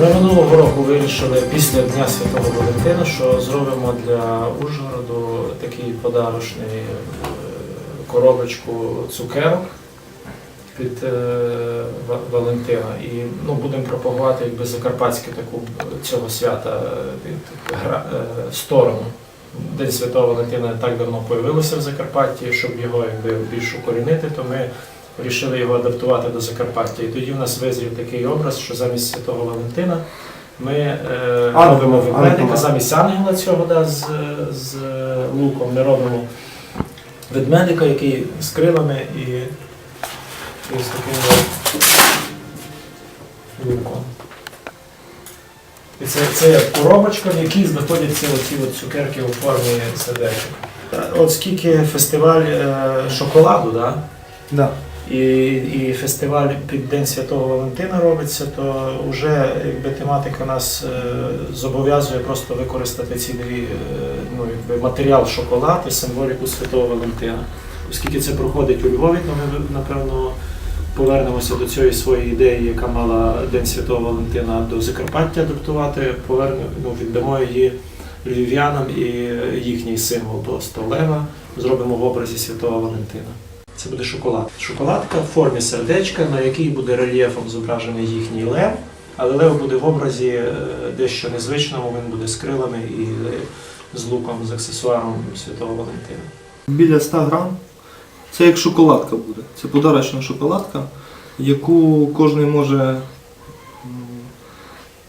Ми минулого року вирішили після Дня Святого Валентина, що зробимо для Ужгороду такий подарочний е, коробочку цукерок під е, Валентина. І ну, будемо пропагувати якби закарпатське таку е, цього свята сторону. День Святого Валентина так давно появилося в Закарпатті, щоб його якби більш укорінити, то ми вирішили його адаптувати до Закарпаття. І тоді в нас визрів такий образ, що замість Святого Валентина ми е, робимо ведмедика, замість ангела цього да, з, з луком, ми робимо ведмедика, який з крилами і, і з таким луком. І це, це як коробочка, в якій знаходяться оці от цукерки у формі сердечок. От скільки фестиваль е, шоколаду, да? Да. і, і фестиваль під День Святого Валентина робиться, то вже якби тематика нас е, зобов'язує просто використати цілий е, ну, якби матеріал шоколад і символіку Святого Валентина. Оскільки це проходить у Львові, то ми напевно повернемося до цієї своєї ідеї, яка мала День Святого Валентина до Закарпаття адаптувати, повернемо, ну, віддамо її львів'янам і їхній символ просто лева зробимо в образі Святого Валентина. Це буде шоколад. Шоколадка в формі сердечка, на якій буде рельєфом зображений їхній лев, але лев буде в образі е, дещо незвичному, він буде з крилами і е, з луком, з аксесуаром Святого Валентина. Біля 100 грам. Це як шоколадка буде. Це подарочна шоколадка, яку кожен може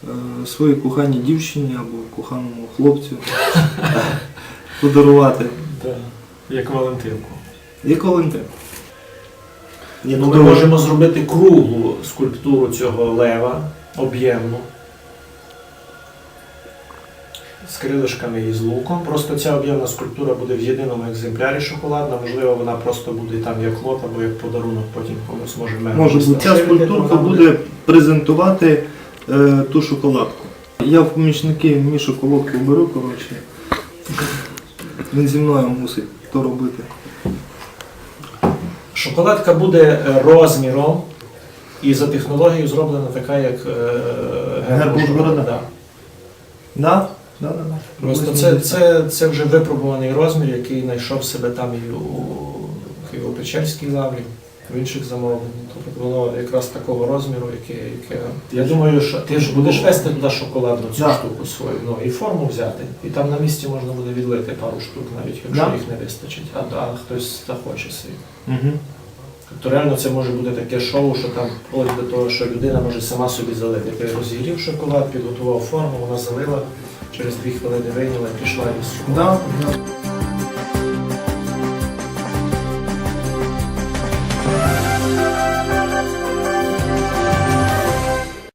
е, своїй коханій дівчині або коханому хлопцю подарувати. Як Валентинку. Як Валентин. Ні, ну ми можемо зробити круглу скульптуру цього лева, об'ємну. З крилишками і з луком. Просто ця об'ємна скульптура буде в єдиному екземплярі шоколадна. Можливо, вона просто буде там як лот або як подарунок, потім комусь може мер. Може бути, ця скульптурка буде презентувати е, ту шоколадку. Я в помічники Мішу колодку беру, коротше. Він зі мною мусить то робити. Шоколадка буде е, розміром і за технологією зроблена така, як е, Герб Ужгорода? Да. Да? Да, да, да. Просто це, це, це вже випробуваний розмір, який знайшов себе там і у Києво-Печерській лаврі, в інших замовленнях. Тобто воно якраз такого розміру, яке, яке. Я думаю, що ти ж будеш вести туди шоколадну цю Да. штуку свою, ну і форму взяти. І там на місці можна буде відлити пару штук, навіть якщо Да. їх не вистачить, а, а хтось захоче собі. Угу. Тобто реально це може бути таке шоу, що там вплоть до того, що людина може сама собі залити. Ти розігрів шоколад, підготував форму, вона залила, через дві хвилини вийняла і пішла. Да, да.